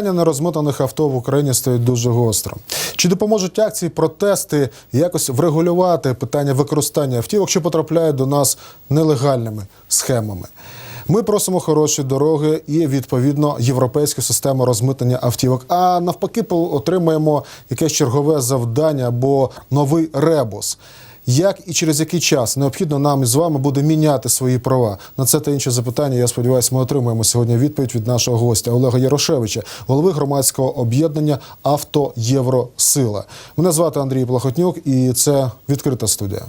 Питання нерозмотаних авто в Україні стоїть дуже гостро. Чи допоможуть акції, протести якось врегулювати питання використання автівок, що потрапляють до нас нелегальними схемами? Ми просимо хороші дороги і відповідно європейську систему розмитнення автівок. А навпаки, отримаємо якесь чергове завдання або новий ребус. Як і через який час необхідно нам із вами буде міняти свої права на це та інше запитання? Я сподіваюся, ми отримаємо сьогодні відповідь від нашого гостя Олега Ярошевича, голови громадського об'єднання Авто Євросила. Мене звати Андрій Плахотнюк, і це відкрита студія.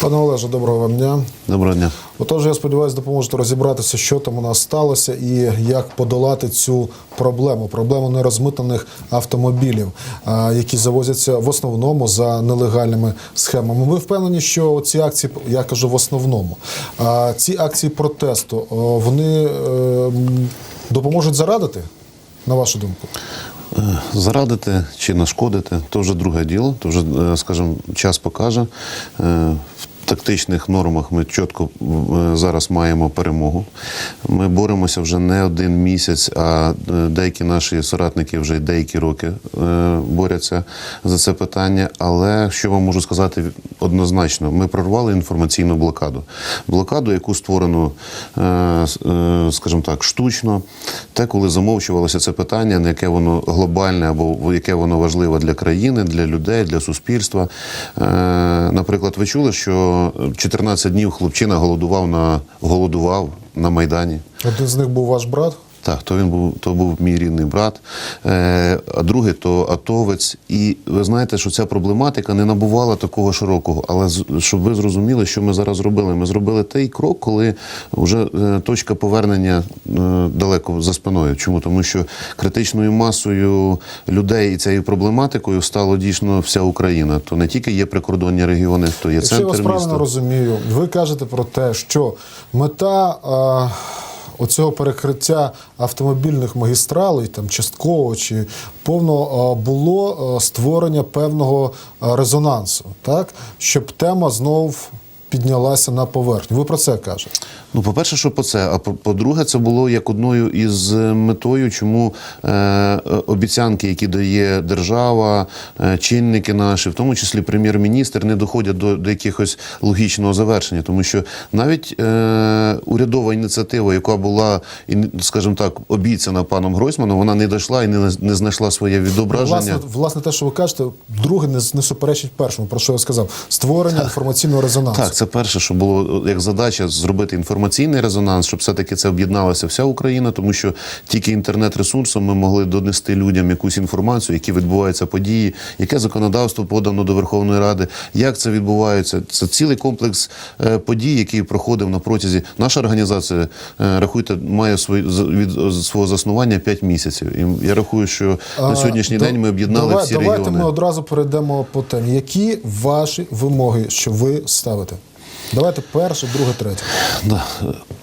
Пане Олеже, доброго вам дня. Доброго дня. Отож, я сподіваюся, допоможете розібратися, що там у нас сталося і як подолати цю проблему проблему нерозмитаних автомобілів, які завозяться в основному за нелегальними схемами. Ви впевнені, що ці акції, я кажу в основному, ці акції протесту вони е, допоможуть зарадити, на вашу думку? Е, Зарадити чи нашкодити то вже друге діло, то вже, е, скажімо, час покаже. Е, В тактичних нормах ми чітко е, зараз маємо перемогу. Ми боремося вже не один місяць, а е, деякі наші соратники вже деякі роки е, борються за це питання. Але що вам можу сказати однозначно, ми прорвали інформаційну блокаду. Блокаду, яку створено, скажімо так, штучно, те, коли замовчувалося це питання, на яке воно глобальне або яке воно важливе для країни, для людей, для суспільства. Наприклад, ви чули, що 14 днів хлопчина голодував на голодував на майдані. Один з них був ваш брат. Так, то він був, то був мій рідний брат, е, а другий то атовець. І ви знаєте, що ця проблематика не набувала такого широкого. Але з- щоб ви зрозуміли, що ми зараз зробили. Ми зробили той крок, коли вже е, точка повернення е, далеко за спиною. Чому? Тому що критичною масою людей і цією проблематикою стало дійсно вся Україна. То не тільки є прикордонні регіони, то є Якщо я вас правильно міста. розумію, ви кажете про те, що мета е, оцього перекриття автомобільних магістралей, там частково чи повно е, було е, створення певного е, резонансу, так? Щоб тема знов піднялася на поверхню. Ви про це кажете. Ну, по-перше, що по це. А по- по-друге, це було як одною із е, метою, чому е, обіцянки, які дає держава, е, чинники наші, в тому числі прем'єр-міністр, не доходять до, до якихось логічного завершення. Тому що навіть е, урядова ініціатива, яка була, скажімо так, обіцяна паном Гройсманом, вона не дійшла і не, не знайшла своє відображення. Власне, власне, те, що ви кажете, друге не, не суперечить першому, про що я сказав. Створення інформаційного резонансу. Так, це перше, що було як задача зробити інформаційний резонанс, щоб все-таки це об'єдналася вся Україна, тому що тільки інтернет-ресурсом ми могли донести людям якусь інформацію, які відбуваються події, яке законодавство подано до Верховної Ради, як це відбувається. Це цілий комплекс е, подій, який проходив на протязі. Наша організація, е, рахуйте, має свої від свого заснування 5 місяців. І я рахую, що на сьогоднішній А, день ми об'єднали всі давайте регіони. ми одразу перейдемо по темі. Які ваші вимоги, що ви ставите? Давайте перше, друге, третє.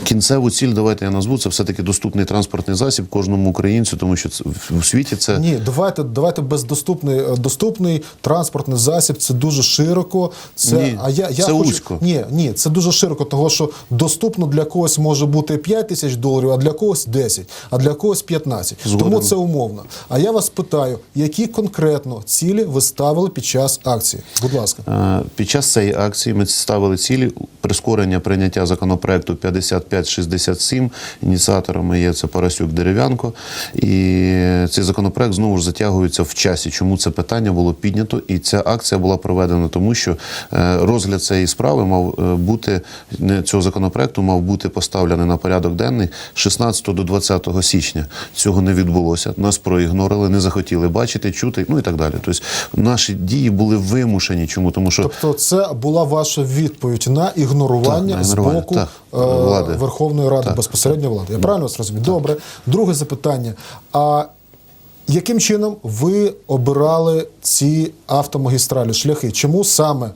Кінцеву ціль, давайте я назву, це все-таки доступний транспортний засіб кожному українцю, тому що це, в- світі це Ні, давайте, давайте бездоступний Е, доступний транспортний засіб. Це дуже широко. Це Ні, а я, я це хочу, вузько. Ні, ні, це дуже широко, того що доступно для когось може бути 5 тисяч доларів, а для когось 10, а для когось 15. Згоден. Тому це умовно. А я вас питаю, які конкретно цілі ви ставили під час акції? Будь ласка. Е, Під час цієї акції ми ставили цілі прискорення прийняття законопроекту 5567. Ініціаторами є це Парасюк Дерев'янко. І цей законопроект знову ж затягується в часі. Чому це питання було піднято? І ця акція була проведена тому, що е, розгляд цієї справи мав е, бути цього законопроекту, мав бути поставлений на порядок денний 16 до 20 січня. Цього не відбулося. Нас проігнорили, не захотіли бачити, чути, ну і так далі. Тобто наші дії були вимушені. Чому? Тому що Тобто, це була ваша відповідь на ігнорування Так, на з боку так, е, влади. Верховної Ради, безпосередньо влади. Я правильно вас розумію? Добре. Друге запитання. А яким чином ви обирали ці автомагістралі, шляхи? Чому саме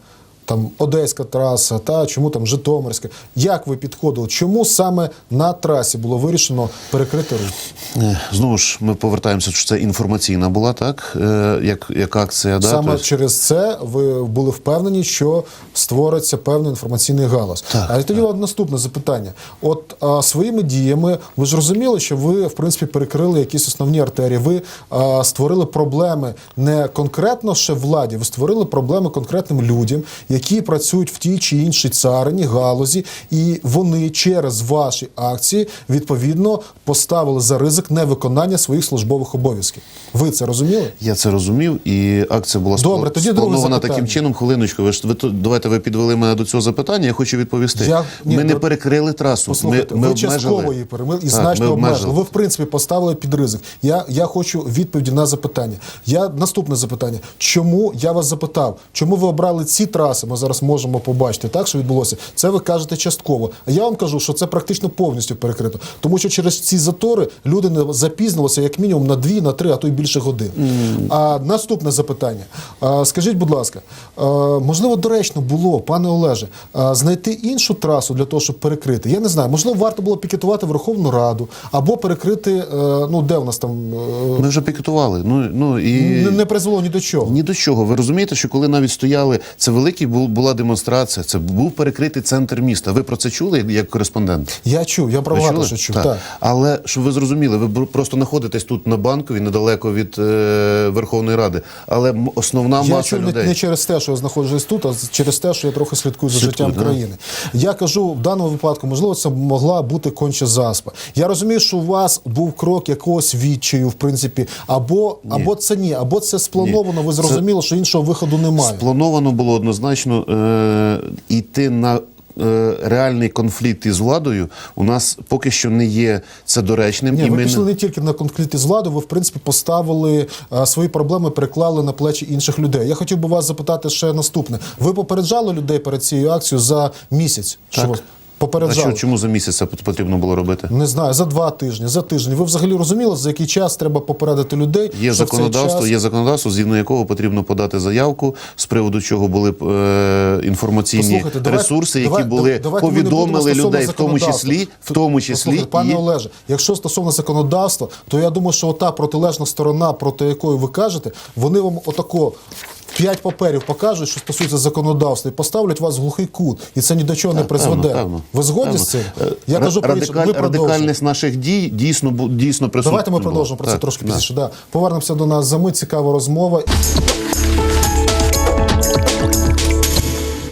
там Одеська траса, та чому там Житомирська. Як ви підходили? Чому саме на трасі було вирішено перекрити рух? Е, Знову ж ми повертаємося, що це інформаційна була, так? Е, Як, як акція, да? Саме Тобто- через це ви були впевнені, що створиться певний інформаційний галас. Так, а тоді от наступне запитання: от а, своїми діями ви ж розуміли, що ви в принципі перекрили якісь основні артерії. Ви а, створили проблеми не конкретно ще владі, ви створили проблеми конкретним людям, які працюють в тій чи іншій царині, галузі, і вони через ваші акції відповідно поставили за ризик невиконання своїх службових обов'язків. Ви це розуміли? Я це розумів, і акція була Добре, тоді спланована таким чином. Хвилиночку, ви ж ви давайте ви підвели мене до цього запитання. Я хочу відповісти. Я- ні, ми не ви- перекрили трасу. Послухайте, ми, ми ви частково її перемили і Так, значно обмежили. Ви, в принципі, поставили під ризик. Я, я хочу відповіді на запитання. Я наступне запитання. Чому я вас запитав? Чому ви обрали ці траси? Ми зараз можемо побачити так, що відбулося. Це ви кажете частково. А я вам кажу, що це практично повністю перекрито. Тому що через ці затори люди не запізнилися як мінімум на дві, на три, а то й більше годин. А наступне запитання. А, скажіть, будь ласка, а, можливо, доречно було, пане Олеже, а, знайти іншу трасу для того, щоб перекрити. Я не знаю, можливо, варто було пікетувати Верховну Раду або перекрити, е, ну де у нас там е, Ми вже пікетували. Ну, ну, і... не, не призвело ні до чого. Ні до чого. Ви розумієте, що коли навіть стояли, це великий бу- була демонстрація, це був перекритий центр міста. Ви про це чули як кореспондент? Я чув, я про Ви багато що чув. Так. Так. Але щоб ви зрозуміли, ви просто знаходитесь тут на банковій, недалеко від е, Верховної Ради. Але основна Я маса чув людей. не через те, що я знаходжусь тут, а через те, що я трохи слідкую за Слідкує, життям да? країни. Я кажу, в даному випадку, можливо, це могла бути конче заспа. Я розумію, що у вас був крок якогось відчаю, в принципі, або, або це ні, або це сплановано. Ви Це- зрозуміли, що іншого виходу немає. Сплановано було однозначно е, йти на. е, Реальний конфлікт із владою у нас поки що не є це доречним, Ні, і ви ми пішли не... тільки на конфлікти з владою, ви в принципі поставили а, свої проблеми, переклали на плечі інших людей. Я хотів би вас запитати ще наступне. Ви попереджали людей перед цією акцією за місяць? Що Так. А попереджали? що, чому за місяць це потрібно було робити? Не знаю, за два тижні, за тиждень. Ви взагалі розуміли, за який час треба попередити людей? Є законодавство, час- є законодавство, згідно якого потрібно подати заявку, з приводу чого були е, інформаційні Послухайте, ресурси, які були будемо повідомили людей, в тому числі, в тому числі Послухайте, пане і Олеже, якщо стосовно законодавства, то я думаю, що та протилежна сторона, проти якої ви кажете, вони вам отако. П'ять паперів покажуть, що стосується законодавства, і поставлять вас в глухий кут, і це ні до чого не призведе. Певно, певно. ви згодні з цим? Я Р кажу про радикаль- радикальність наших дій дійсно дійсно присутня. Давайте ми продовжимо про це Так, трошки пізніше. Да. Повернемося до нас за мить. Цікава розмова.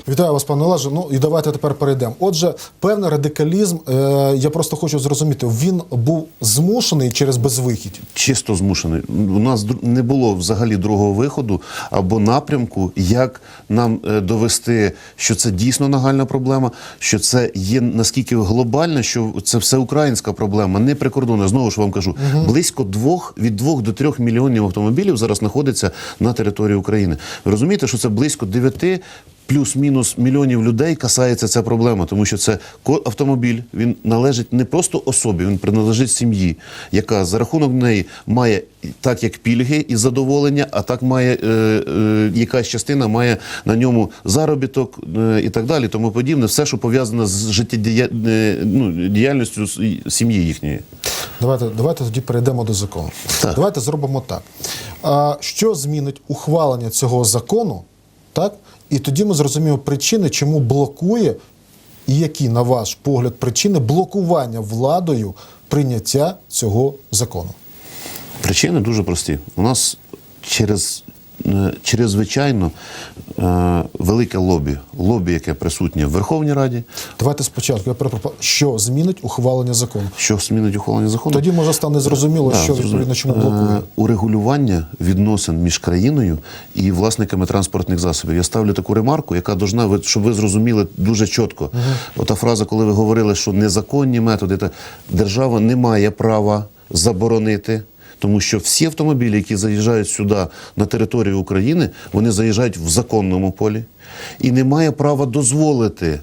Вітаю вас, пане Олеже. Ну і давайте тепер перейдемо. Отже, певний радикалізм, е, я просто хочу зрозуміти, він був змушений через безвихідь. Чисто змушений. У нас не було взагалі другого виходу або напрямку, як нам е, довести, що це дійсно нагальна проблема, що це є наскільки глобальна, що це все українська проблема, не прикордонна. Знову ж вам кажу, близько двох від двох до трьох мільйонів автомобілів зараз знаходиться на території України. Ви розумієте, що це близько дев'яти. Плюс-мінус мільйонів людей касається ця проблема, тому що це автомобіль. Він належить не просто особі, він приналежить сім'ї, яка за рахунок неї має так як пільги і задоволення, а так має е, е, якась частина має на ньому заробіток е, і так далі, тому подібне, все, що пов'язане з життєдія... е, ну, діяльністю сім'ї їхньої. Давайте, давайте тоді перейдемо до закону. Так. Давайте зробимо так. А, що змінить ухвалення цього закону, так? І тоді ми зрозуміємо причини, чому блокує, і які, на ваш погляд, причини блокування владою прийняття цього закону. Причини дуже прості. У нас через чрезвичайно е, велике лобі, лобі, яке присутнє в Верховній Раді, Давайте спочатку я перепропоную, що змінить ухвалення закону. що змінить ухвалення закону. Тоді може стане зрозуміло, Да, що відповідно чому Е, блокує. урегулювання відносин між країною і власниками транспортних засобів. Я ставлю таку ремарку, яка должна, щоб ви зрозуміли дуже чітко. Ота фраза, коли ви говорили, що незаконні методи, та держава не має права заборонити. Тому що всі автомобілі, які заїжджають сюди на територію України, вони заїжджають в законному полі. І не має права дозволити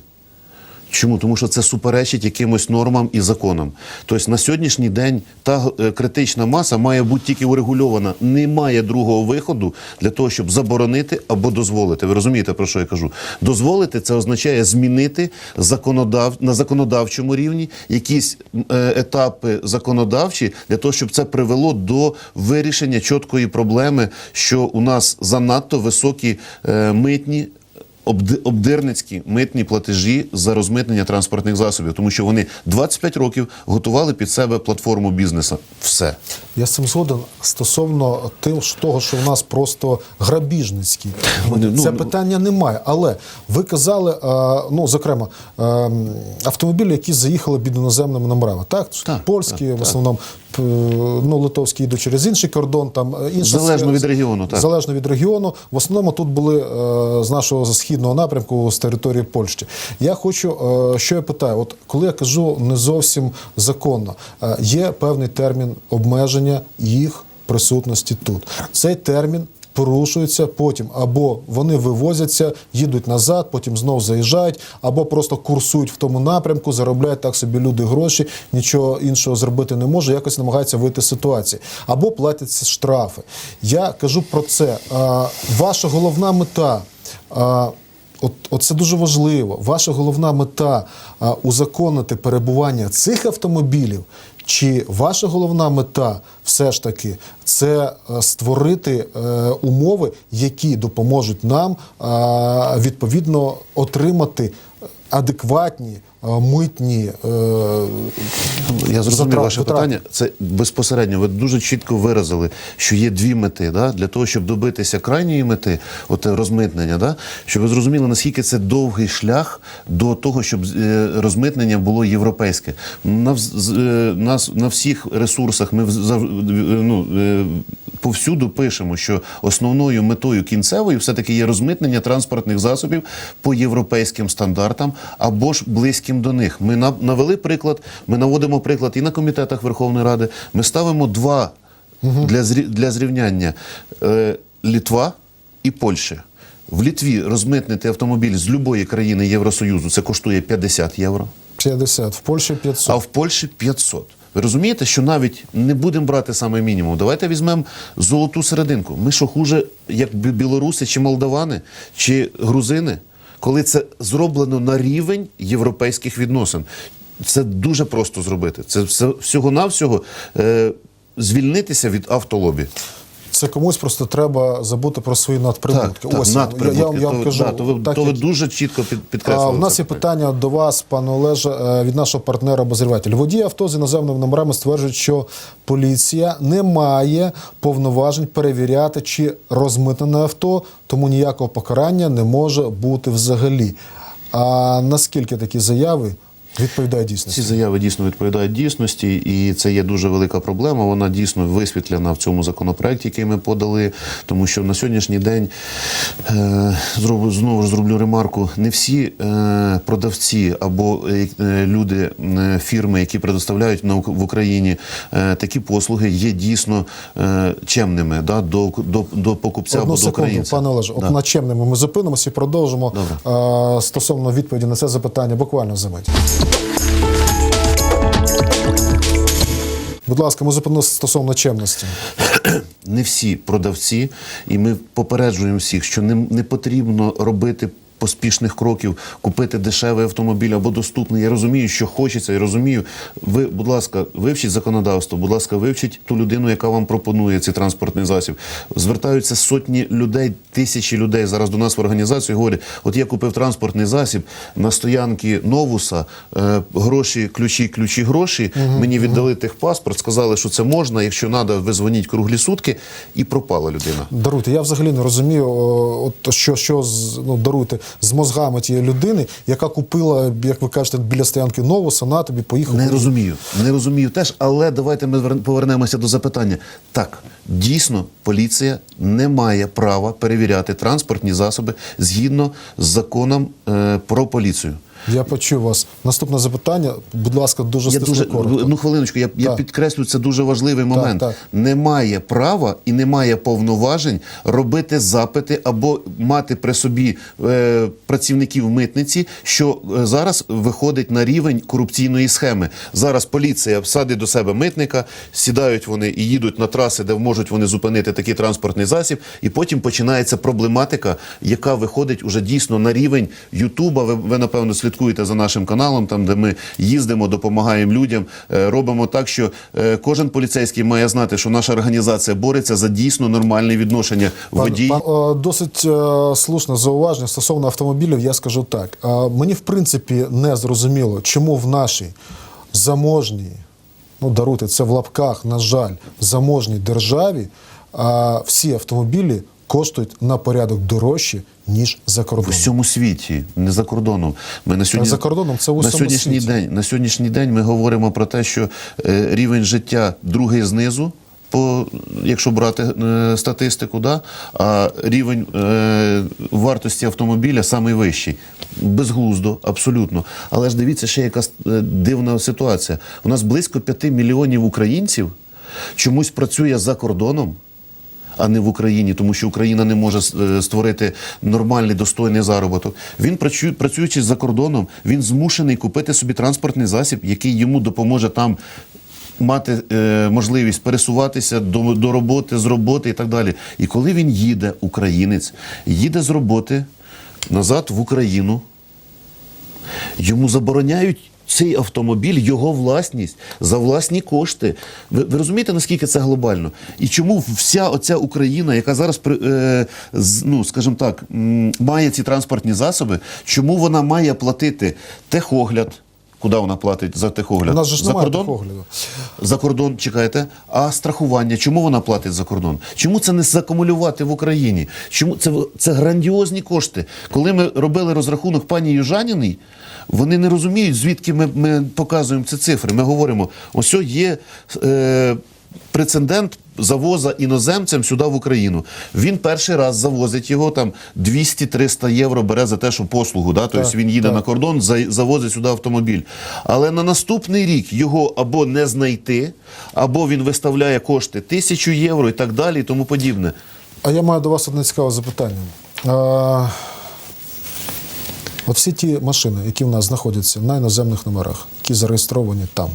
Чому? Тому що це суперечить якимось нормам і законам. Тобто на сьогоднішній день та е, критична маса має бути тільки урегульована. Немає другого виходу для того, щоб заборонити або дозволити. Ви розумієте, про що я кажу? Дозволити це означає змінити законодав... на законодавчому рівні якісь е, етапи законодавчі для того, щоб це привело до вирішення чіткої проблеми, що у нас занадто високі е, митні. Обди- Обдирницькі митні платежі за розмитнення транспортних засобів, тому що вони 25 років готували під себе платформу бізнесу. Все. Я з цим згоден стосовно того, що в нас просто грабіжницькі. Ну, Це ну- питання немає. Але ви казали, е, ну зокрема, е, автомобілі, які заїхали під іноземними номерами, так? Так, Польські, так, в основному, ну, литовські йдуть через інший кордон, там е, інша Залежно сфера. від регіону, так. Залежно від регіону. В основному тут були з нашого східного напрямку, з території Польщі. Я хочу, е, що я питаю, от коли я кажу не зовсім законно, е, є певний термін обмеження їх присутності тут. Цей термін. Порушується потім, або вони вивозяться, їдуть назад, потім знов заїжджають, або просто курсують в тому напрямку, заробляють так собі люди гроші, нічого іншого зробити не може, якось намагаються вийти з ситуації, або платяться штрафи. Я кажу про це. А, ваша головна мета. От, от це дуже важливо. Ваша головна мета а, узаконити перебування цих автомобілів, чи ваша головна мета все ж таки це е, створити е, умови, які допоможуть нам е, відповідно отримати адекватні митні е, Я зрозумів ваше питання. Це безпосередньо. Ви дуже чітко виразили, що є дві мети. Да? Для того, щоб добитися крайньої мети, от е, розмитнення, да? щоб ви зрозуміли, наскільки це довгий шлях до того, щоб е, розмитнення було європейське. На, е, нас, на всіх ресурсах ми е, ну, е, повсюду пишемо, що основною метою кінцевою все-таки є розмитнення транспортних засобів по європейським стандартам або ж близьким до них. Ми на- навели приклад, ми наводимо приклад і на комітетах Верховної Ради. Ми ставимо два для, зрі- для зрівняння е, Літва і Польща. В Літві розмитнити автомобіль з будь-якої країни Євросоюзу це коштує 50 євро 50, в Польщі 500. а в Польщі 500. Ви розумієте, що навіть не будемо брати саме мінімум. Давайте візьмемо золоту серединку. Ми що хуже, як білоруси, чи молдавани, чи грузини, коли це зроблено на рівень європейських відносин. Це дуже просто зробити. Це все всього-навсього е, звільнитися від автолобі. Це комусь просто треба забути про свої надприбутки. Так, так, Ось я, я, я, вам- я вам То- кажу, да, то ви, так, то ви дуже чітко під, А, підкреслили. в нас є питання до вас, пане Олеже, е, від нашого партнера обозріватель. Водії авто з іноземними номерами стверджують, що поліція не має повноважень перевіряти, чи розмитнене авто, тому ніякого покарання не може бути взагалі. А наскільки такі заяви відповідають дійсності? Ці заяви дійсно відповідають дійсності, і це є дуже велика проблема. Вона дійсно висвітлена в цьому законопроекті, який ми подали. Тому що на сьогоднішній день е, зроблю знову ж зроблю ремарку: не всі е, продавці або е, люди, е, фірми, які предоставляють на в Україні е, такі послуги, є дійсно е, чемними да, до, до, до покупця Одну або до українця. пане Олеже, от на чемному ми зупинимося і продовжимо е, стосовно відповіді на це запитання буквально за мить. Будь ласка, ми зупинилися стосовно чемності. не всі продавці, і ми попереджуємо всіх, що не, не потрібно робити. Поспішних кроків купити дешевий автомобіль або доступний. Я розумію, що хочеться, я розумію. Ви, будь ласка, вивчіть законодавство, будь ласка, вивчіть ту людину, яка вам пропонує цей транспортний засіб. Звертаються сотні людей, тисячі людей зараз до нас в організацію. Говорять, от я купив транспортний засіб на стоянки Новуса, е, гроші, ключі, ключі, гроші. Мені віддали техпаспорт, сказали, що це можна. Якщо треба, ви дзвоніть круглі сутки, і пропала людина. Даруйте, я взагалі не розумію, от що, що ну, даруйте з мозгами тієї людини, яка купила, як ви кажете, біля стоянки нову на тобі поїхав. Не розумію, не розумію теж, але давайте ми повернемося до запитання. Так, дійсно, поліція не має права перевіряти транспортні засоби згідно з законом е, про поліцію. Я почув вас. Наступне запитання, будь ласка, дуже Я дуже коротко. ну хвилиночку. Я, я підкреслю це дуже важливий момент. так. Немає права і немає повноважень робити запити або мати при собі е, працівників митниці, що е, зараз виходить на рівень корупційної схеми. Зараз поліція садить до себе митника, сідають вони і їдуть на траси, де можуть вони зупинити такий транспортний засіб, і потім починається проблематика, яка виходить уже дійсно на рівень Ютуба. Ви, ви напевно слідкуєте за нашим каналом, там де ми їздимо, допомагаємо людям, е, робимо так, що е, кожен поліцейський має знати, що наша організація бореться за дійсно нормальне відношення водій. Пан, е, досить слушне зауваження стосовно автомобілів. Я скажу так. Мені в принципі не зрозуміло, чому в нашій заможній, ну даруйте це в лапках, на жаль, заможній державі е, всі автомобілі коштують на порядок дорожче ніж за В кордоном. усьому світі, не за кордоном. Ми на сьогодні за кордоном це в на сьогоднішній світі. день. На сьогоднішній день ми говоримо про те, що е, рівень життя другий знизу. По, якщо брати е, статистику, да, а рівень е, вартості автомобіля самий вищий. Безглуздо, абсолютно. Але ж дивіться, ще яка е, дивна ситуація. У нас близько 5 мільйонів українців чомусь працює за кордоном, а не в Україні, тому що Україна не може е, створити нормальний достойний заробіток. Він працюючи за кордоном, він змушений купити собі транспортний засіб, який йому допоможе там. Мати е, можливість пересуватися до, до роботи, з роботи і так далі. І коли він їде, українець, їде з роботи назад в Україну, йому забороняють цей автомобіль, його власність за власні кошти. Ви, ви розумієте, наскільки це глобально? І чому вся оця Україна, яка зараз е, ну, скажімо так, має ці транспортні засоби, чому вона має платити техогляд? Куди вона платить за техогляд? У нас же ж за немає кордон? техогляду. За кордон чекайте. А страхування, чому вона платить за кордон? Чому це не закумулювати в Україні? Чому це, це грандіозні кошти? Коли ми робили розрахунок пані Южаніний, вони не розуміють, звідки ми, ми показуємо ці цифри. Ми говоримо, ось є е, прецедент завоза іноземцям сюди в Україну. Він перший раз завозить його там 200-300 євро бере за те, що послугу. Да? Тобто Так, він їде так. на кордон, завозить сюди автомобіль. Але на наступний рік його або не знайти, або він виставляє кошти тисячу євро і так далі, і тому подібне. А я маю до вас одне цікаве запитання. А, от всі ті машини, які в нас знаходяться на іноземних номерах, які зареєстровані там,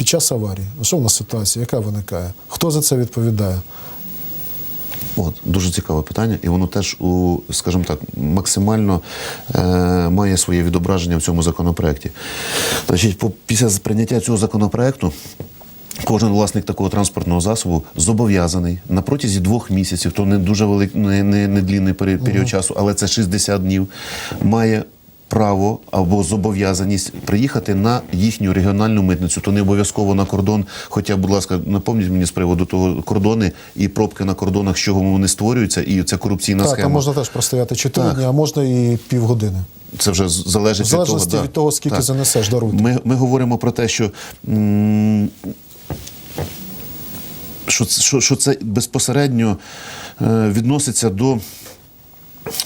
під час аварії, що в нас ситуація, яка виникає? Хто за це відповідає? От дуже цікаве питання, і воно теж у, скажімо так, максимально е, має своє відображення в цьому законопроекті. Значить, по, після прийняття цього законопроекту. Кожен власник такого транспортного засобу зобов'язаний на протязі двох місяців, то не дуже велик, не, не, не длінний пері- період часу, але це 60 днів, має право або зобов'язаність приїхати на їхню регіональну митницю, то не обов'язково на кордон. Хоча, будь ласка, напомніть мені з приводу того кордони і пробки на кордонах, з чого вони створюються, і ця корупційна Так, схема. там можна теж простояти 4 Так. дні, а можна і півгодини. Це вже залежить В залежності від того, від того, скільки Так. занесеш, даруйте. Ми, ми говоримо про те, що, м, що, що, що це безпосередньо е, відноситься до.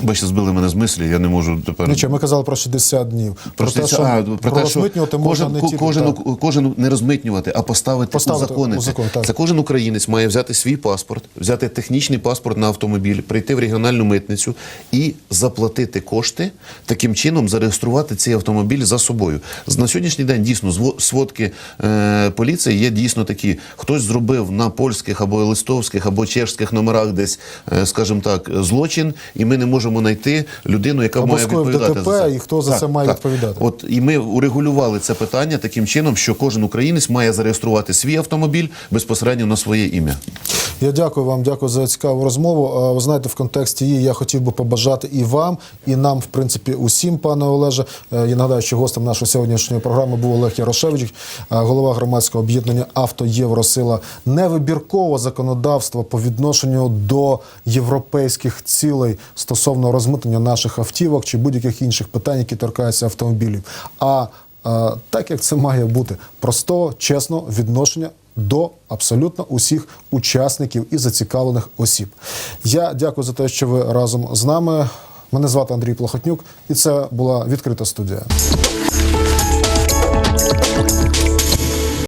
Бачите, збили мене з мислі, я не можу тепер. Нічого, ми казали про 60 днів. Про, те, що, а, про, про те, що розмитнювати можна кожен, не тільки. кожен, так. кожен не розмитнювати, а поставити, Поставити узаконити. у закон, так. Це кожен українець має взяти свій паспорт, взяти технічний паспорт на автомобіль, прийти в регіональну митницю і заплатити кошти, таким чином зареєструвати цей автомобіль за собою. На сьогоднішній день дійсно сводки е, поліції є дійсно такі. Хтось зробив на польських або листовських або чешських номерах десь, е, скажімо так, злочин, і ми не можемо знайти людину, яка Або має відповідати ДТП, за це. і хто за це має відповідати. От і ми урегулювали це питання таким чином, що кожен українець має зареєструвати свій автомобіль безпосередньо на своє ім'я. Я дякую вам, дякую за цікаву розмову. А, Ви знаєте, в контексті її я хотів би побажати і вам, і нам, в принципі, усім, пане Олеже. Е, Я нагадаю, що гостем нашої сьогоднішньої програми був Олег Ярошевич, е, голова громадського об'єднання Авто Євросила. Невибіркове законодавство по відношенню до європейських цілей стосовно розмитнення наших автівок чи будь-яких інших питань, які торкаються автомобілів. А е, так як це має бути просто, чесно відношення до абсолютно усіх учасників і зацікавлених осіб. Я дякую за те, що ви разом з нами. Мене звати Андрій Плохотнюк, і це була відкрита студія.